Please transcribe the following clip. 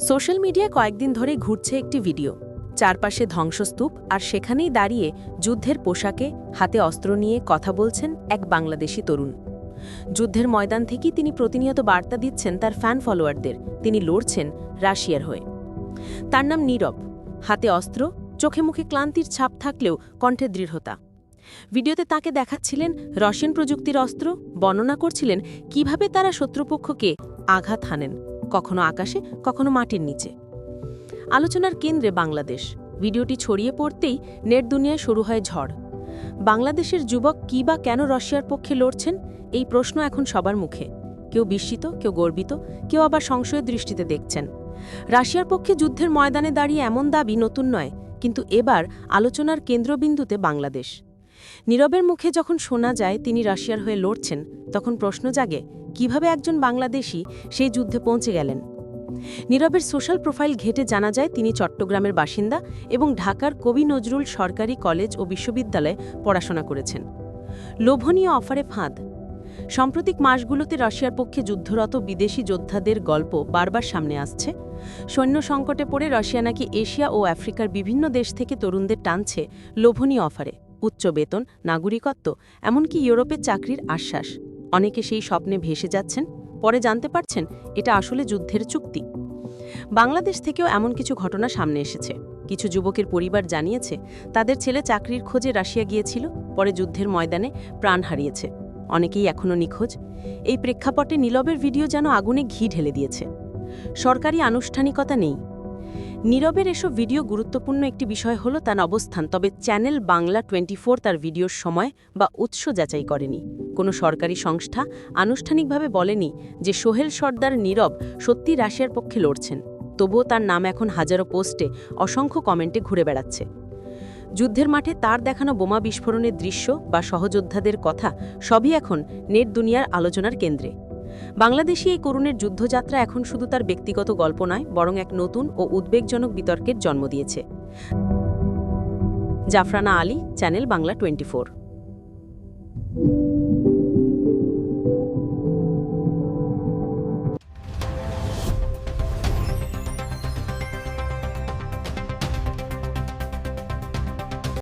Social মিডিয়ায় কয়েকদিন ধরে ঘুরছে একটি ভিডিও। চারপাশে ধ্বংসস্তূপ আর সেখানেই দাঁড়িয়ে যুদ্ধের পোশাকে হাতে অস্ত্র নিয়ে কথা বলছেন এক বাংলাদেশি তরুণ। যুদ্ধের ময়দান থেকেই তিনি প্রতিনিয়ত বার্তা দিচ্ছেন তার ফ্যান ফলোয়ারদের। তিনি লড়ছেন রাশিয়ার হয়ে। তার নাম নীরব। হাতে অস্ত্র, চোখে মুখে ক্লান্তির ছাপ থাকলেও কণ্ঠে দৃঢ়তা। ভিডিওতে তাকে দেখাচ্ছিলেন রাশিয়ান প্রযুক্তির অস্ত্র, বর্ণনা করছিলেন কীভাবে তারা শত্রুপক্ষকে আঘাত হানেন, কখনো আকাশে, কখনো মাটির নিচে। আলোচনার কেন্দ্রে বাংলাদেশ। ভিডিওটি ছড়িয়ে পড়তেই নেট দুনিয়ায় শুরু হয় ঝড়। বাংলাদেশের যুবক কী বা কেন রাশিয়ার পক্ষে লড়ছেন, এই প্রশ্ন এখন সবার মুখে। কেউ বিস্মিত, কেউ গর্বিত, কেউ আবার সংশয়ের দৃষ্টিতে দেখছেন। রাশিয়ার পক্ষে যুদ্ধের ময়দানে দাঁড়িয়ে এমন দাবি নতুন নয়, কিন্তু এবার আলোচনার কেন্দ্রবিন্দুতে বাংলাদেশ। নীরবের মুখে যখন শোনা যায় তিনি রাশিয়ার হয়ে লড়ছেন, তখন প্রশ্ন জাগে, কীভাবে একজন বাংলাদেশি সেই যুদ্ধে পৌঁছে গেলেন? নীরবের সোশ্যাল প্রোফাইল ঘেটে জানা যায় তিনি চট্টগ্রামের বাসিন্দা এবং ঢাকার কবি নজরুল সরকারি কলেজ ও বিশ্ববিদ্যালয়ে পড়াশোনা করেছেন। লোভনীয় অফারে ফাঁদ। সাম্প্রতিক মাসগুলোতে রাশিয়ার পক্ষে যুদ্ধরত বিদেশি যোদ্ধাদের গল্প বারবার সামনে আসছে। সৈন্য সংকটে পড়ে রাশিয়া নাকি এশিয়া ও আফ্রিকার বিভিন্ন দেশ থেকে তরুণদের টানছে লোভনীয় অফারে। উচ্চ বেতন, নাগরিকত্ব, এমনকি ইউরোপের চাকরির আশ্বাস। অনেকে সেই স্বপ্নে ভেসে যাচ্ছেন, পরে জানতে পারছেন এটা আসলে যুদ্ধের চুক্তি। বাংলাদেশ থেকেও এমন কিছু ঘটনা সামনে এসেছে। কিছু যুবকের পরিবার জানিয়েছে, তাদের ছেলে চাকরির খোঁজে রাশিয়া গিয়েছিল, পরে যুদ্ধের ময়দানে প্রাণ হারিয়েছে। অনেকেই এখনও নিখোঁজ। এই প্রেক্ষাপটে নীলবের ভিডিও যেন আগুনে ঘি ঢেলে দিয়েছে। সরকারি আনুষ্ঠানিকতা নেই। নীরবের এসব ভিডিও গুরুত্বপূর্ণ একটি বিষয় হলো তার অবস্থান, তবে চ্যানেল বাংলা টোয়েন্টি তার ভিডিওর সময় বা উৎস যাচাই করেনি। কোনো সরকারি সংস্থা আনুষ্ঠানিকভাবে বলেনি যে সোহেল সর্দার নীরব সত্যি রাশিয়ার পক্ষে লড়ছেন, তবুও তার নাম এখন হাজারো পোস্টে অসংখ্য কমেন্টে ঘুরে বেড়াচ্ছে। যুদ্ধের মাঠে তার দেখানো বোমা বিস্ফোরণের দৃশ্য বা সহযোদ্ধাদের কথা সবই এখন নেট দুনিয়ার আলোচনার কেন্দ্রে। বাংলাদেশি এই করুণের যুদ্ধযাত্রা এখন শুধু তার ব্যক্তিগত গল্প নয়, বরং এক নতুন ও উদ্বেগজনক বিতর্কের জন্ম দিয়েছে। Jafrana Ali, channel Bangla twenty